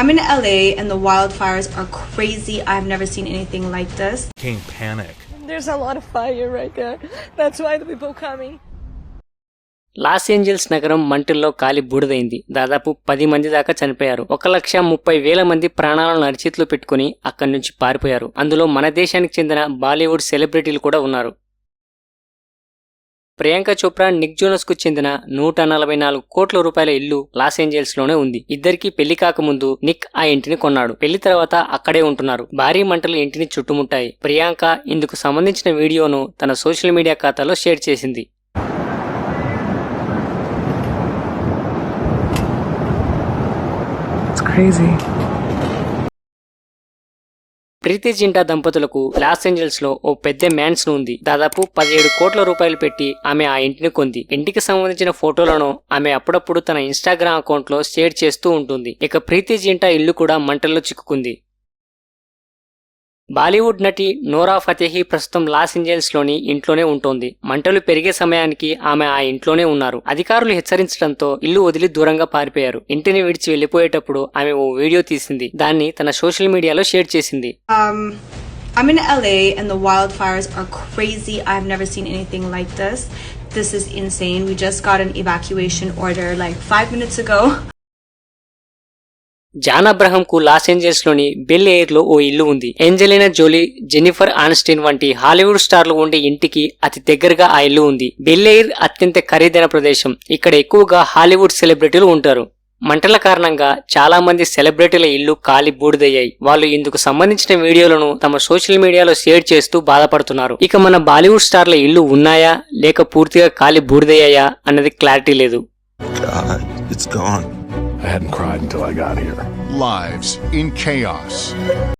I'm in LA and the wildfires are crazy. I've never seen anything like this. Became panic. There's a lot of fire right there. That's why the people coming. Los Angeles నగరం మంటల్లో కాలి బూడిదైంది దాదాపు పది మంది దాకా చనిపోయారు ఒక లక్ష ముప్పై వేల మంది ప్రాణాలను అరిచేతిలో పెట్టుకుని అక్కడి నుంచి పారిపోయారు అందులో మన దేశానికి చెందిన బాలీవుడ్ సెలబ్రిటీలు కూడా ఉన్నారు ప్రియాంక చోప్రా నిక్ జోనస్కు చెందిన నూట నలభై నాలుగు కోట్ల రూపాయల ఇల్లు లాస్ ఏంజల్స్లోనే ఉంది. ఇద్దరికి పెళ్ళి కాకముందు నిక్ ఆ ఇంటిని కొన్నాడు. పెళ్ళి తర్వాత అక్కడే ఉంటున్నారు. భారీ మంటలు ఇంటిని చుట్టుముట్టాయి. ప్రియాంక ఇందుకు సంబంధించిన వీడియోను తన సోషల్ మీడియా ఖాతాలో షేర్ చేసింది. It's crazy. ప్రీతి జింటా దంపతులకు లాస్ ఏంజల్స్లో ఓ పెద్ద మ్యాన్స్ ఉంది. దాదాపు పదిహేడు కోట్ల రూపాయలు పెట్టి ఆమె ఆ ఇంటిని కొంది. ఇంటికి సంబంధించిన ఫోటోలను ఆమె అప్పుడప్పుడు తన ఇన్స్టాగ్రామ్ అకౌంట్లో షేర్ చేస్తూ ఉంటుంది. ఇక ప్రీతి జింటా ఇల్లు కూడా మంటల్లో చిక్కుకుంది. బాలీవుడ్ నటి నోరా ఫతేహి ప్రస్తుతం లాస్ ఏంజల్స్లోని ఇంట్లోనే ఉంటోంది మంటలు పెరిగే సమయానికి ఆమె ఆ ఇంట్లోనే ఉన్నారు అధికారులు హెచ్చరించడంతో ఇల్లు వదిలి దూరంగా పారిపోయారు ఇంటిని విడిచి వెళ్ళిపోయేటప్పుడు ఆమె ఓ వీడియో తీసింది దాన్ని తన సోషల్ మీడియాలో షేర్ చేసింది um, I'm in LA and the wildfires are crazy. I've never seen anything like this. This is insane. We just got an evacuation order like five minutes ago. John Abraham కు లాస్ ఏంజల్స్లోని బెల్ ఎయిర్లో ఓ ఇల్లు ఉంది. Angelina jolly Jennifer ఆన్స్టీన్ వంటి Hollywood స్టార్లు ఉండే ఇంటికి అతి దగ్గరగా ఆ ఇల్లు ఉంది. బెల్ ఎయిర్ అత్యంత ఖరీదైన ప్రదేశం. ఇక్కడ ఎక్కువగా హాలీవుడ్ సెలబ్రిటీలు ఉంటారు. మంటల కారణంగా చాలా మంది సెలబ్రిటీల ఇల్లు కాలి బూడిదయ్యాయి. వాళ్ళు ఇందుకు సంబంధించిన వీడియోలను తమ సోషల్ మీడియాలో షేర్ చేస్తూ బాధపడుతున్నారు. ఇక మన బాలీవుడ్ స్టార్ల ఇల్లు ఉన్నాయా? లేక పూర్తిగా కాలి బూడిదయ్యాయా? అన్నది క్లారిటీ లేదు. Hadn't cried until I got here. Lives in chaos.